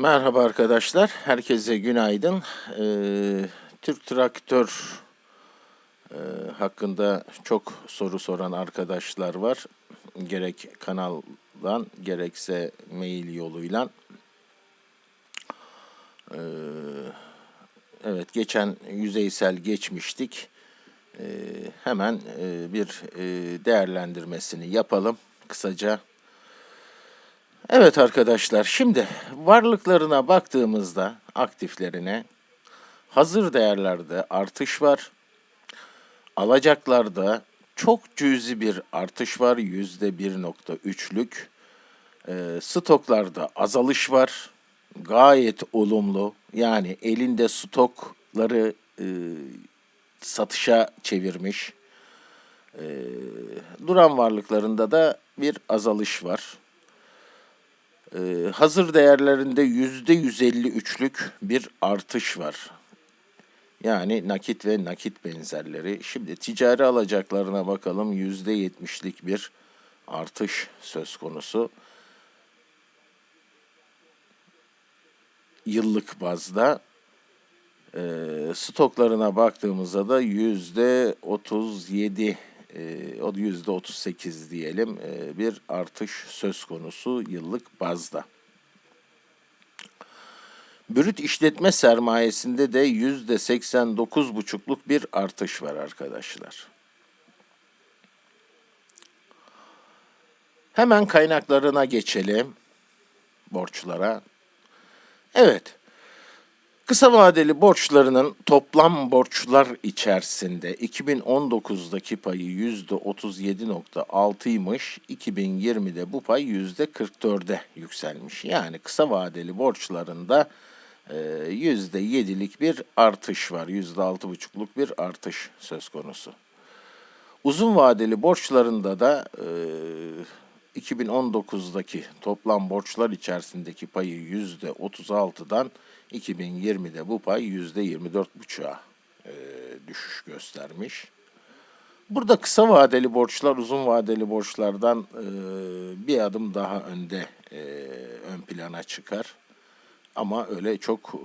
Merhaba arkadaşlar, herkese günaydın. Ee, Türk Traktör e, hakkında çok soru soran arkadaşlar var. Gerek kanaldan gerekse mail yoluyla. Ee, evet, geçen yüzeysel geçmiştik. Ee, hemen e, bir e, değerlendirmesini yapalım kısaca. Evet arkadaşlar şimdi varlıklarına baktığımızda aktiflerine hazır değerlerde artış var. Alacaklarda çok cüzi bir artış var yüzde bir nokta üçlük. E, stoklarda azalış var. Gayet olumlu yani elinde stokları e, satışa çevirmiş. E, duran varlıklarında da bir azalış var. Ee, hazır değerlerinde yüzde 153'lük bir artış var. Yani nakit ve nakit benzerleri. Şimdi ticari alacaklarına bakalım yüzde 70'lik bir artış söz konusu. Yıllık bazda e, stoklarına baktığımızda da yüzde 37 e, o yüzde 38 diyelim e, bir artış söz konusu yıllık bazda. Brüt işletme sermayesinde de yüzde 89,5'luk bir artış var arkadaşlar. Hemen kaynaklarına geçelim. Borçlara. Evet. Kısa vadeli borçlarının toplam borçlar içerisinde 2019'daki payı %37.6'ymış, 2020'de bu pay %44'e yükselmiş. Yani kısa vadeli borçlarında %7'lik bir artış var, %6,5'luk bir artış söz konusu. Uzun vadeli borçlarında da 2019'daki toplam borçlar içerisindeki payı %36'dan 2020'de bu pay %24,5'a e, düşüş göstermiş. Burada kısa vadeli borçlar uzun vadeli borçlardan e, bir adım daha önde e, ön plana çıkar. Ama öyle çok e,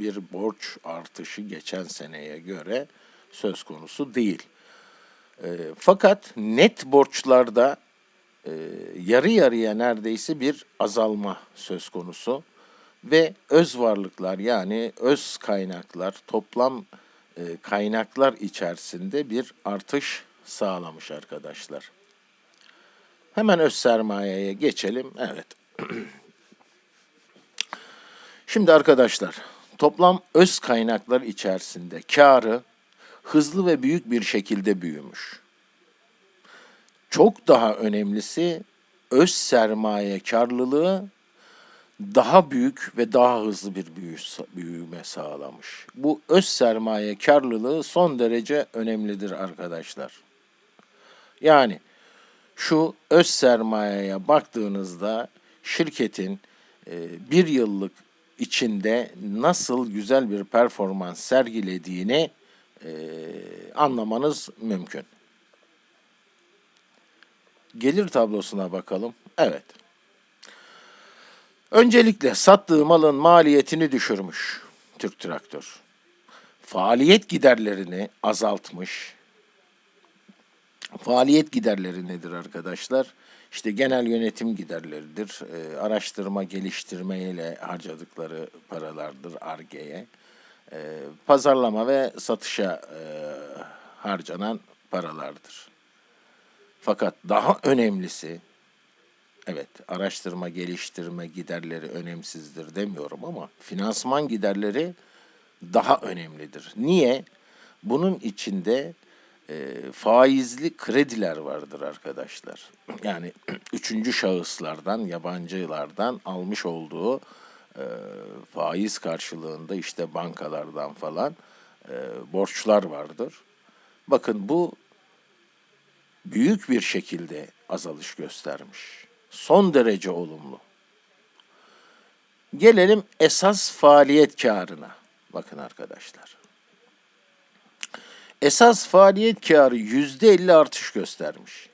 bir borç artışı geçen seneye göre söz konusu değil. E, fakat net borçlarda e, yarı yarıya neredeyse bir azalma söz konusu ve öz varlıklar yani öz kaynaklar toplam e, kaynaklar içerisinde bir artış sağlamış arkadaşlar. Hemen öz sermayeye geçelim. Evet. Şimdi arkadaşlar toplam öz kaynaklar içerisinde karı hızlı ve büyük bir şekilde büyümüş. Çok daha önemlisi öz sermaye karlılığı daha büyük ve daha hızlı bir büyüme sağlamış. Bu öz sermaye karlılığı son derece önemlidir arkadaşlar. Yani şu öz sermayeye baktığınızda şirketin e, bir yıllık içinde nasıl güzel bir performans sergilediğini e, anlamanız mümkün. Gelir tablosuna bakalım. Evet. Öncelikle sattığı malın maliyetini düşürmüş Türk Traktör. Faaliyet giderlerini azaltmış. Faaliyet giderleri nedir arkadaşlar? İşte genel yönetim giderleridir. E, araştırma, geliştirme ile harcadıkları paralardır ARGE'ye. E, pazarlama ve satışa e, harcanan paralardır. Fakat daha önemlisi Evet, araştırma, geliştirme giderleri önemsizdir demiyorum ama finansman giderleri daha önemlidir. Niye? Bunun içinde e, faizli krediler vardır arkadaşlar. Yani üçüncü şahıslardan, yabancılardan almış olduğu e, faiz karşılığında işte bankalardan falan e, borçlar vardır. Bakın bu büyük bir şekilde azalış göstermiş son derece olumlu. Gelelim esas faaliyet karına. Bakın arkadaşlar. Esas faaliyet karı yüzde elli artış göstermiş.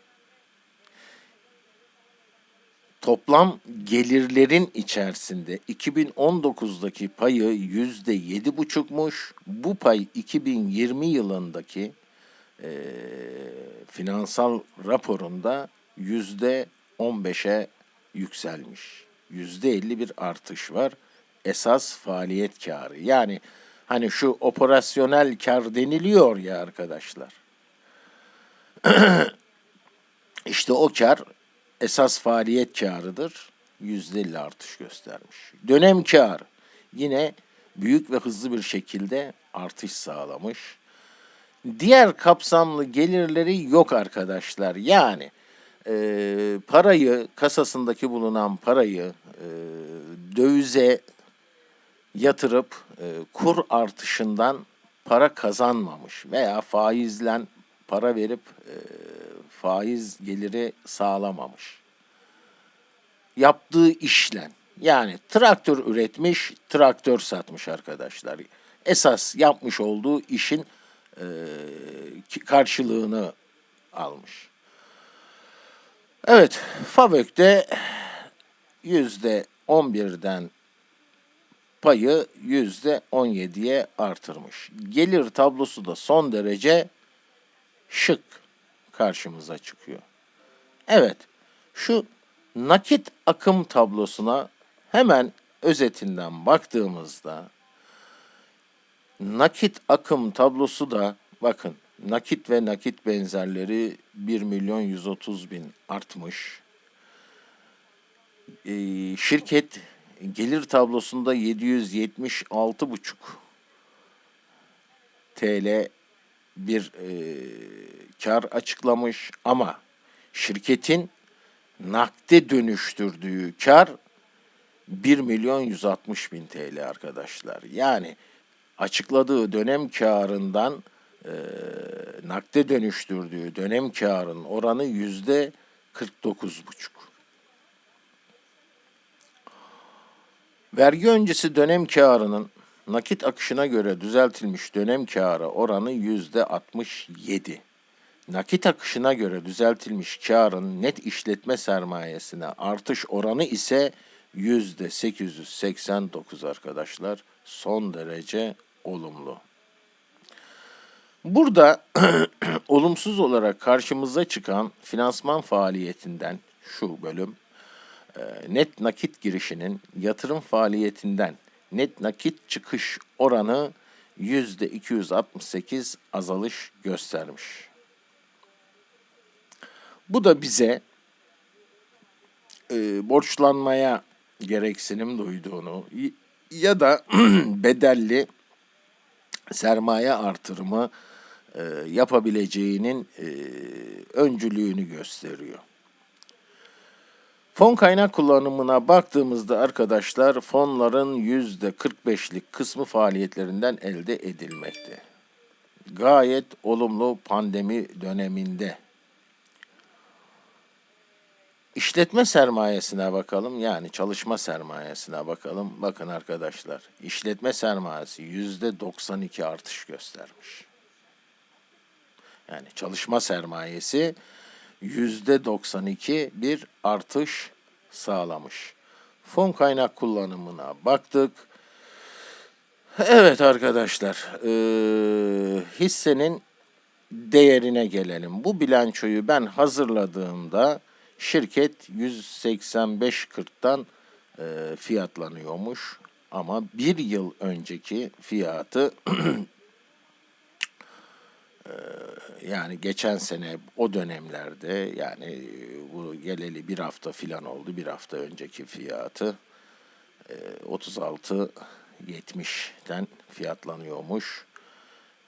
toplam gelirlerin içerisinde 2019'daki payı yüzde yedi buçukmuş. Bu pay 2020 yılındaki eee, finansal raporunda yüzde 15'e yükselmiş. Yüzde 50 bir artış var. Esas faaliyet karı. Yani hani şu operasyonel kar deniliyor ya arkadaşlar. İşte o kar esas faaliyet karıdır. %50 artış göstermiş. Dönem karı yine büyük ve hızlı bir şekilde artış sağlamış. Diğer kapsamlı gelirleri yok arkadaşlar. Yani e, parayı, kasasındaki bulunan parayı e, dövize yatırıp e, kur artışından para kazanmamış veya faizlen para verip e, faiz geliri sağlamamış. Yaptığı işlen yani traktör üretmiş, traktör satmış arkadaşlar. Esas yapmış olduğu işin e, karşılığını almış. Evet, Favök'te yüzde 11'den payı yüzde 17'ye artırmış. Gelir tablosu da son derece şık karşımıza çıkıyor. Evet, şu nakit akım tablosuna hemen özetinden baktığımızda nakit akım tablosu da bakın nakit ve nakit benzerleri 1 milyon 130 bin artmış. Ee, şirket gelir tablosunda 776,5 TL bir e, kar açıklamış ama şirketin nakde dönüştürdüğü kar 1 milyon 160 bin TL arkadaşlar. Yani açıkladığı dönem karından e, nakde dönüştürdüğü dönem karın oranı yüzde 49,5. Vergi öncesi dönem karının nakit akışına göre düzeltilmiş dönem karı oranı yüzde 67. Nakit akışına göre düzeltilmiş karın net işletme sermayesine artış oranı ise yüzde 889 arkadaşlar. Son derece olumlu. Burada olumsuz olarak karşımıza çıkan finansman faaliyetinden şu bölüm e, net nakit girişinin yatırım faaliyetinden net nakit çıkış oranı yüzde 268 azalış göstermiş. Bu da bize e, borçlanmaya gereksinim duyduğunu ya da bedelli sermaye artırımı e, yapabileceğinin e, öncülüğünü gösteriyor. Fon kaynak kullanımına baktığımızda arkadaşlar fonların yüzde 45'lik kısmı faaliyetlerinden elde edilmekte. Gayet olumlu pandemi döneminde. İşletme sermayesine bakalım yani çalışma sermayesine bakalım. Bakın arkadaşlar işletme sermayesi yüzde 92 artış göstermiş. Yani çalışma sermayesi yüzde 92 bir artış sağlamış. Fon kaynak kullanımına baktık. Evet arkadaşlar, eee, hissenin değerine gelelim. Bu bilançoyu ben hazırladığımda şirket 185.40'tan eee, fiyatlanıyormuş. Ama bir yıl önceki fiyatı yani geçen sene o dönemlerde yani e, bu geleli bir hafta filan oldu. Bir hafta önceki fiyatı e, 36.70'ten fiyatlanıyormuş.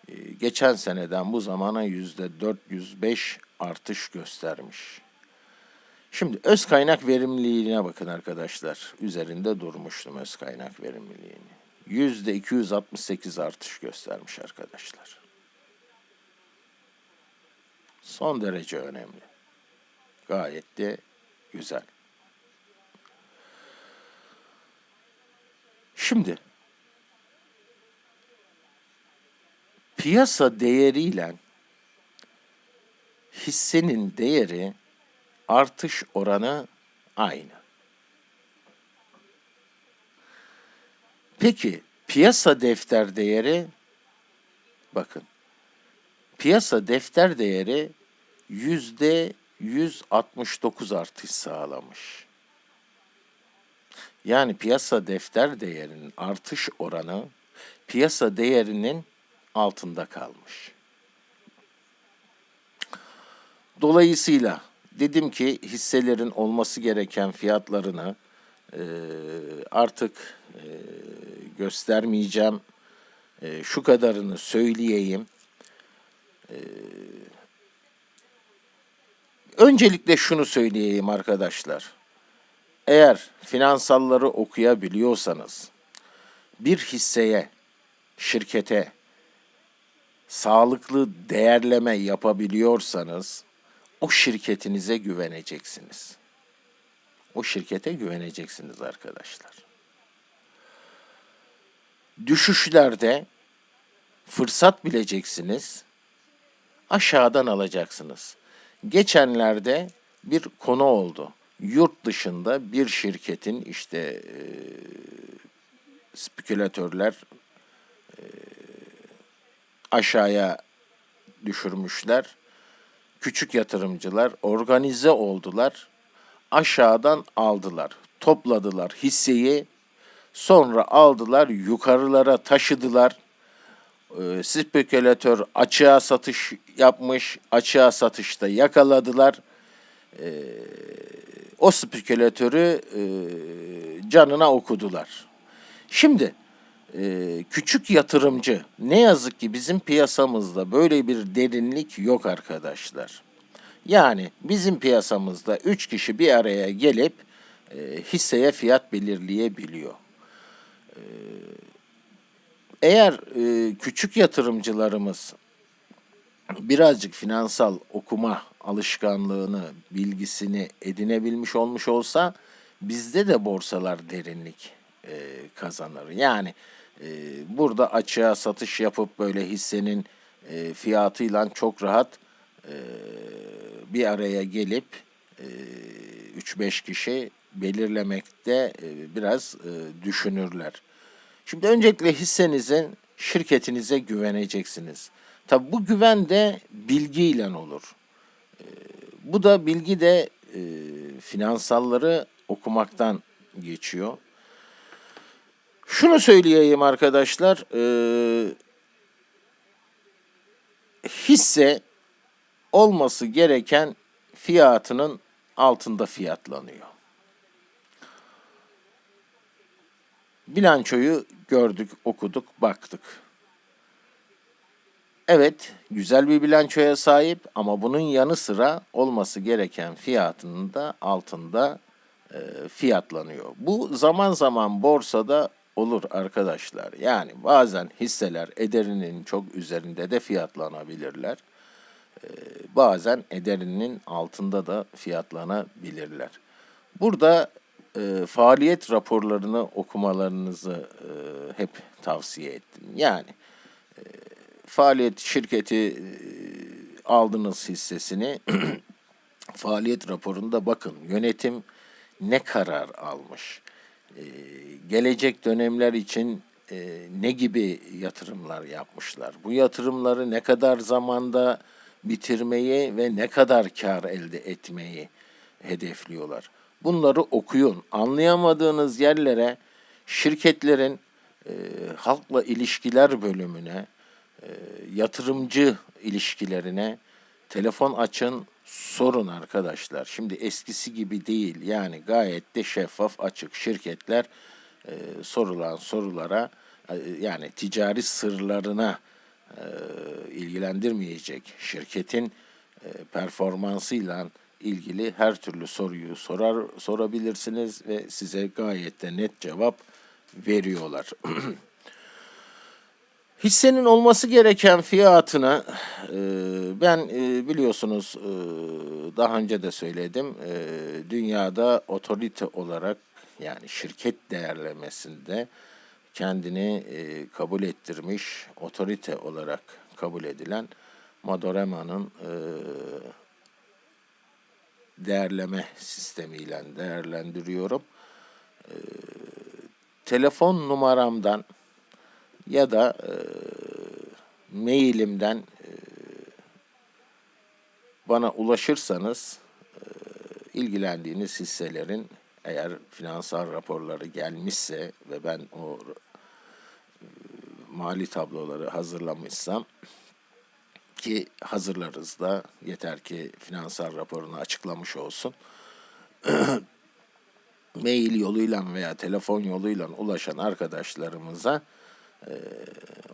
E, Geçen seneden bu zamana yüzde 405 artış göstermiş. Şimdi öz kaynak verimliliğine bakın arkadaşlar. Üzerinde durmuştum öz kaynak verimliliğini. Yüzde 268 artış göstermiş arkadaşlar son derece önemli. Gayet de güzel. Şimdi piyasa değeriyle hissenin değeri artış oranı aynı. Peki piyasa defter değeri bakın piyasa defter değeri yüzde 169 artış sağlamış. Yani piyasa defter değerinin artış oranı piyasa değerinin altında kalmış. Dolayısıyla dedim ki hisselerin olması gereken fiyatlarını e, artık e, göstermeyeceğim. E, şu kadarını söyleyeyim. E, öncelikle şunu söyleyeyim arkadaşlar. Eğer finansalları okuyabiliyorsanız bir hisseye, şirkete sağlıklı değerleme yapabiliyorsanız o şirketinize güveneceksiniz. O şirkete güveneceksiniz arkadaşlar. Düşüşlerde fırsat bileceksiniz. Aşağıdan alacaksınız. Geçenlerde bir konu oldu. Yurt dışında bir şirketin işte e, spekülatörler e, aşağıya düşürmüşler. Küçük yatırımcılar organize oldular. Aşağıdan aldılar. Topladılar hisseyi. Sonra aldılar yukarılara taşıdılar. Ee, spekülatör açığa satış yapmış. Açığa satışta yakaladılar. Ee, o spekülatörü e, canına okudular. Şimdi e, küçük yatırımcı ne yazık ki bizim piyasamızda böyle bir derinlik yok arkadaşlar. Yani bizim piyasamızda 3 kişi bir araya gelip e, hisseye fiyat belirleyebiliyor. E, eğer e, küçük yatırımcılarımız birazcık finansal okuma alışkanlığını, bilgisini edinebilmiş olmuş olsa bizde de borsalar derinlik e, kazanır. Yani e, burada açığa satış yapıp böyle hissenin e, fiyatıyla çok rahat e, bir araya gelip e, 3-5 kişi belirlemekte e, biraz e, düşünürler. Şimdi öncelikle hissenizin şirketinize güveneceksiniz. Tabi bu güven de bilgiyle olur. E, bu da bilgi de e, finansalları okumaktan geçiyor. Şunu söyleyeyim arkadaşlar. E, hisse olması gereken fiyatının altında fiyatlanıyor. Bilançoyu gördük, okuduk, baktık. Evet, güzel bir bilançoya sahip ama bunun yanı sıra olması gereken fiyatının da altında e, fiyatlanıyor. Bu zaman zaman borsada olur arkadaşlar. Yani bazen hisseler ederinin çok üzerinde de fiyatlanabilirler. Ee, bazen ederinin altında da fiyatlanabilirler. Burada e, faaliyet raporlarını okumalarınızı e, hep tavsiye ettim. Yani e, faaliyet şirketi e, aldınız hissesini faaliyet raporunda bakın yönetim ne karar almış ee, gelecek dönemler için e, ne gibi yatırımlar yapmışlar? Bu yatırımları ne kadar zamanda bitirmeyi ve ne kadar kar elde etmeyi hedefliyorlar? Bunları okuyun. Anlayamadığınız yerlere şirketlerin e, halkla ilişkiler bölümüne, e, yatırımcı ilişkilerine telefon açın, sorun arkadaşlar. Şimdi eskisi gibi değil. Yani gayet de şeffaf, açık şirketler e, sorulan sorulara e, yani ticari sırlarına e, ilgilendirmeyecek şirketin e, performansıyla ilgili her türlü soruyu sorar sorabilirsiniz ve size gayet de net cevap veriyorlar. Hissenin olması gereken fiyatını e, ben e, biliyorsunuz e, daha önce de söyledim. Dünyada otorite olarak yani şirket değerlemesinde kendini kabul ettirmiş otorite olarak kabul edilen Madorema'nın e, değerleme sistemiyle değerlendiriyorum. E, telefon numaramdan ya da e, mailimden e, bana ulaşırsanız e, ilgilendiğiniz hisselerin eğer finansal raporları gelmişse ve ben o e, mali tabloları hazırlamışsam ki hazırlarız da yeter ki finansal raporunu açıklamış olsun. Mail yoluyla veya telefon yoluyla ulaşan arkadaşlarımıza e,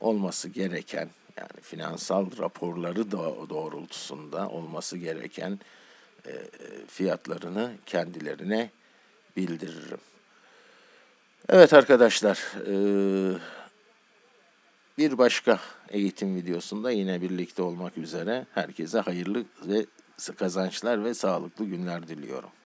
olması gereken yani finansal raporları do- doğrultusunda olması gereken e, fiyatlarını kendilerine bildiririm. Evet arkadaşlar, e, bir başka eğitim videosunda yine birlikte olmak üzere herkese hayırlı ve kazançlar ve sağlıklı günler diliyorum.